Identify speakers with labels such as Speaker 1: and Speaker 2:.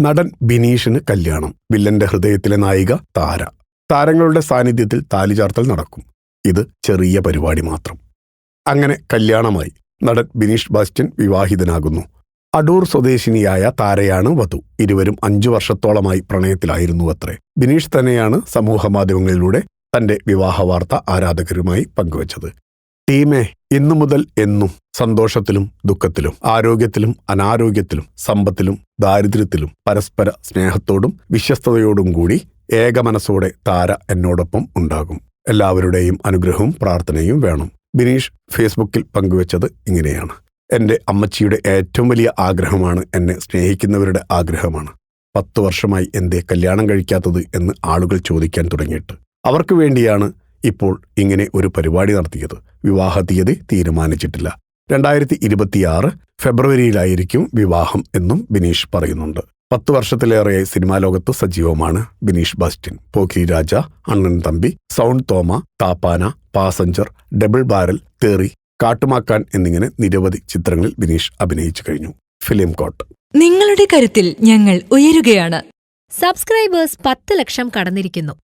Speaker 1: നടൻ ബിനീഷിന് കല്യാണം. വില്ലന്റെ ഹൃദയത്തിലെ നായിക താര. താരങ്ങളുടെ സാന്നിധ്യത്തിൽ താലി ചാർത്തൽ നടക്കും. ഇത് ചെറിയ പരിപാടി മാത്രം. അങ്ങനെ കല്യാണമായി നടൻ ബിനീഷ് ബാസ്റ്റ്യൻ വിവാഹിതനാകുന്നു. അടൂർ സ്വദേശിനിയായ താരയാണ് വധു. ഇരുവരും അഞ്ചു വർഷത്തോളമായി പ്രണയത്തിലായിരുന്നു അത്രേ. ബിനീഷ് തന്നെയാണ് സമൂഹ മാധ്യമങ്ങളിലൂടെ തന്റെ വിവാഹ വാർത്ത ആരാധകരുമായി പങ്കുവച്ചത്. ടീമേ ഇന്നു മുതൽ എന്നും സന്തോഷത്തിലും ദുഃഖത്തിലും ആരോഗ്യത്തിലും അനാരോഗ്യത്തിലും സമ്പത്തിലും ദാരിദ്ര്യത്തിലും പരസ്പര സ്നേഹത്തോടും വിശ്വസ്തയോടും കൂടി ഏകമനസ്സോടെ താര എന്നോടൊപ്പം ഉണ്ടാകും. എല്ലാവരുടെയും അനുഗ്രഹവും പ്രാർത്ഥനയും വേണം. ബിനീഷ് ഫേസ്ബുക്കിൽ പങ്കുവച്ചത് ഇങ്ങനെയാണ്. എന്റെ അമ്മച്ചിയുടെ ഏറ്റവും വലിയ ആഗ്രഹമാണ് എന്നെ സ്നേഹിക്കുന്നവരുടെ ആഗ്രഹമാണ്. പത്തു വർഷമായി എന്തേ കല്യാണം കഴിക്കാത്തത് എന്ന് ആളുകൾ ചോദിക്കാൻ തുടങ്ങിയിട്ട്. അവർക്ക് വേണ്ടിയാണ് ഇപ്പോൾ ഇങ്ങനെ ഒരു പരിപാടി നടത്തിയത്. വിവാഹ തീയതി തീരുമാനിച്ചിട്ടില്ല. രണ്ടായിരത്തി ഇരുപത്തിയാറ് ഫെബ്രുവരിയിലായിരിക്കും വിവാഹം എന്നും ബിനീഷ് പറയുന്നുണ്ട്. പത്ത് വർഷത്തിലേറെ സിനിമാ ലോകത്ത് സജീവമാണ് Bineesh Bastin. Pokkiri Raja Annan Thambi Sound Thoma Thappana Passenger Double Barrel Theri Kattumakkan എന്നിങ്ങനെ നിരവധി ചിത്രങ്ങളിൽ ബിനീഷ് അഭിനയിച്ചു കഴിഞ്ഞു. ഫിലിം കോട്ട്.
Speaker 2: നിങ്ങളുടെ കരുത്തിൽ ഞങ്ങൾ ഉയരുകയാണ്.
Speaker 3: സബ്സ്ക്രൈബേഴ്സ് പത്ത് ലക്ഷം കടന്നിരിക്കുന്നു.